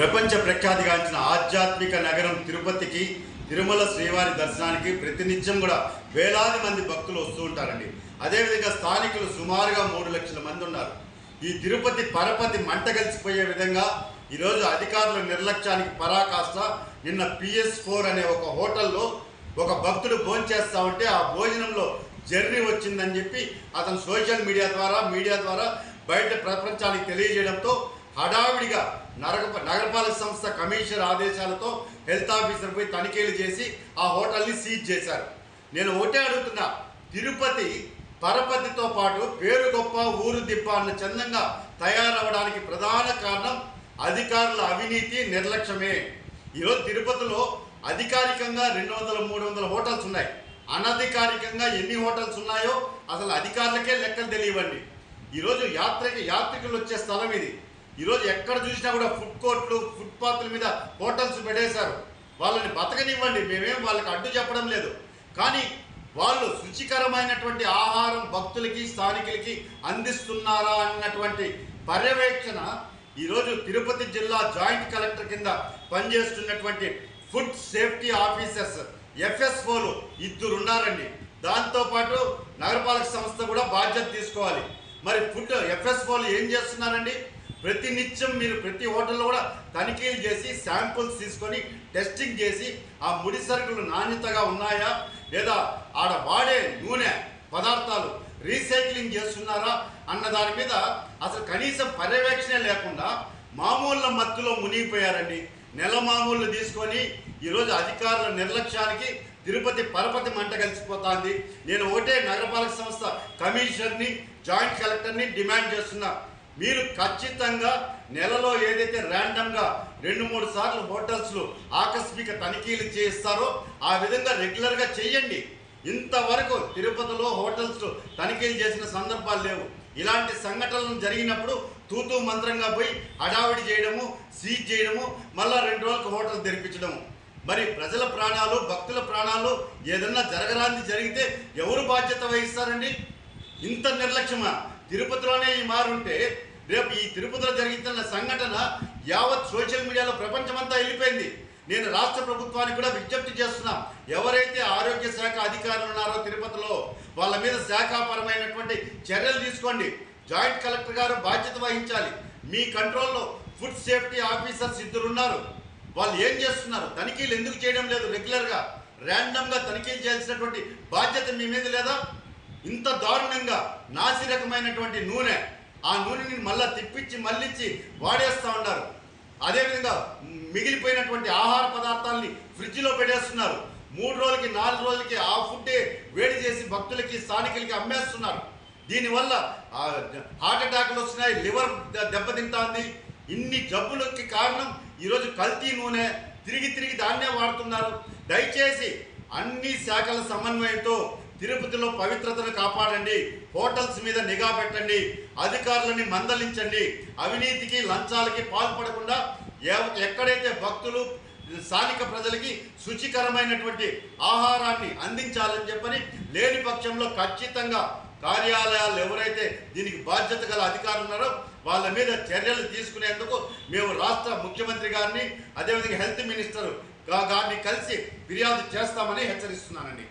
ప్రపంచ ప్రఖ్యాతిగాంచిన ఆధ్యాత్మిక నగరం తిరుపతికి తిరుమల శ్రీవారి దర్శనానికి ప్రతినిత్యం కూడా వేలాది మంది భక్తులు వస్తూ ఉంటారండి. అదేవిధంగా స్థానికులు సుమారుగా మూడు లక్షల మంది ఉన్నారు. ఈ తిరుపతి పరపతి మంట కలిసిపోయే విధంగా ఈరోజు అధికారుల నిర్లక్ష్యానికి పరాకాష్ట నిన్న పిఎస్ ఫోర్ అనే ఒక హోటల్లో ఒక భక్తుడు భోంచేస్తా ఉంటే ఆ భోజనంలో జర్నీ వచ్చిందని చెప్పి అతను సోషల్ మీడియా ద్వారా మీడియా ద్వారా బయట ప్రపంచానికి తెలియజేయడంతో హడావిడిగా నగర నగరపాలక సంస్థ కమిషనర్ ఆదేశాలతో హెల్త్ ఆఫీసర్ పోయి తనిఖీలు చేసి ఆ హోటల్ని సీజ్ చేశారు. నేను ఒకటే అడుగుతున్నా తిరుపతి పరపతితో పాటు పేరు గొప్ప ఊరు దిబ్బ అన్న చందంగా తయారవడానికి ప్రధాన కారణం అధికారుల అవినీతి నిర్లక్ష్యమే. ఈరోజు తిరుపతిలో అధికారికంగా రెండు వందల మూడు వందల హోటల్స్ ఉన్నాయి. అనధికారికంగా ఎన్ని హోటల్స్ ఉన్నాయో అసలు అధికారులకే లెక్కలు తెలియవండి. ఈరోజు యాత్రకి యాత్రికులు వచ్చే స్థలం ఇది. ఈరోజు ఎక్కడ చూసినా కూడా ఫుడ్ కోర్ట్లు ఫుట్పాత్ల మీద హోటల్స్ పెట్టేశారు. వాళ్ళని బతకనివ్వండి. మేమేం వాళ్ళకి అడ్డు చెప్పడం లేదు. కానీ వాళ్ళు శుచికరమైనటువంటి ఆహారం భక్తులకి స్థానికులకి అందిస్తున్నారా అన్నటువంటి పర్యవేక్షణ ఈరోజు తిరుపతి జిల్లా జాయింట్ కలెక్టర్ కింద పనిచేస్తున్నటువంటి ఫుడ్ సేఫ్టీ ఆఫీసర్స్ ఎఫ్ఎస్ఓలు ఇద్దరు ఉన్నారండి. దాంతోపాటు నగరపాలక సంస్థ కూడా బాధ్యత తీసుకోవాలి. మరి ఫుడ్ ఎఫ్ఎస్ఓలు ఏం చేస్తున్నారండి? ప్రతి నిత్యం మీరు ప్రతి హోటల్లో కూడా తనిఖీలు చేసి శాంపుల్స్ తీసుకొని టెస్టింగ్ చేసి ఆ ముడి సరుకులు నాణ్యతగా ఉన్నాయా? లేదా ఆడ వాడే నూనె పదార్థాలు రీసైక్లింగ్ చేస్తున్నారా? అన్న దాని మీద అసలు కనీసం పర్యవేక్షణ లేకుండా మామూళ్ళ మత్తులో మునిగిపోయారండి. నెల మామూళ్ళు తీసుకొని ఈరోజు అధికారుల నిర్లక్ష్యానికి తిరుపతి పరపతి మంట కలిసిపోతుంది. నేను ఒకటే నగరపాలక సంస్థ కమిషనర్ని జాయింట్ కలెక్టర్ని డిమాండ్ చేస్తున్నా. మీరు ఖచ్చితంగా నెలలో ఏదైతే ర్యాండమ్గా రెండు మూడు సార్లు హోటల్స్లో ఆకస్మిక తనిఖీలు చేస్తారో ఆ విధంగా రెగ్యులర్గా చేయండి ఇంతవరకు తిరుపతిలో హోటల్స్లో తనిఖీలు చేసిన సందర్భాలు లేవు. ఇలాంటి సంఘటనలు జరిగినప్పుడు తూతూ మంత్రంగా పోయి హడావిడి చేయడము సీజ్ చేయడము మళ్ళా రెండు రోజులకు హోటల్ తెరిపించడము. మరి ప్రజల ప్రాణాలు భక్తుల ప్రాణాలు ఏదన్నా జరగరాంది జరిగితే ఎవరు బాధ్యత వహిస్తారండి? ఇంత నిర్లక్ష్యమా? తిరుపతిలోనే ఈ మారుంటే రేపు ఈ తిరుపతిలో జరిగిన సంఘటన యావత్ సోషల్ మీడియాలో ప్రపంచమంతా వెళ్ళిపోయింది. నేను రాష్ట్ర ప్రభుత్వానికి కూడా విజ్ఞప్తి చేస్తున్నా. ఎవరైతే ఆరోగ్య శాఖ అధికారులు ఉన్నారో తిరుపతిలో వాళ్ళ మీద శాఖాపరమైనటువంటి చర్యలు తీసుకోండి. జాయింట్ కలెక్టర్ గారు బాధ్యత వహించాలి. మీ కంట్రోల్లో ఫుడ్ సేఫ్టీ ఆఫీసర్స్ ఇద్దరు ఉన్నారు. వాళ్ళు ఏం చేస్తున్నారు? తనిఖీలు ఎందుకు చేయడం లేదు రెగ్యులర్గా? ర్యాండమ్గా తనిఖీలు చేయాల్సినటువంటి బాధ్యత మీ మీద లేదా? ఇంత దారుణంగా నాసి రకమైనటువంటి నూనె ఆ నూనెని మళ్ళా తిప్పించి మళ్ళించి వాడేస్తూ ఉన్నారు. అదేవిధంగా మిగిలిపోయినటువంటి ఆహార పదార్థాలని ఫ్రిడ్జ్లో పెట్టేస్తున్నారు. మూడు రోజులకి నాలుగు రోజులకి ఆ ఫుడ్డే వేడి చేసి భక్తులకి స్థానికులకి అమ్మేస్తున్నారు. దీనివల్ల హార్ట్ అటాక్లు వస్తున్నాయి లివర్ ద- దెబ్బతింటాంది. ఇన్ని జబ్బులకి కారణం ఈరోజు కల్తీ నూనె. తిరిగి తిరిగి దాన్నే వాడుతున్నారు. దయచేసి అన్ని శాఖల సమన్వయంతో తిరుపతిలో పవిత్రతను కాపాడండి హోటల్స్ మీద నిఘా పెట్టండి అధికారులని మందలించండి అవినీతికి లంచాలకి పాల్పడకుండా ఎక్కడైతే భక్తులు స్థానిక ప్రజలకి శుచికరమైనటువంటి ఆహారాన్ని అందించాలని చెప్పని లేని పక్షంలో ఖచ్చితంగా కార్యాలయాలు ఎవరైతే దీనికి బాధ్యత గల అధికారులు ఉన్నారో వాళ్ళ మీద చర్యలు తీసుకునేందుకు మేము రాష్ట్ర ముఖ్యమంత్రి గారిని అదేవిధంగా హెల్త్ మినిస్టర్ గారిని కలిసి ఫిర్యాదు చేస్తామని హెచ్చరిస్తున్నానండి.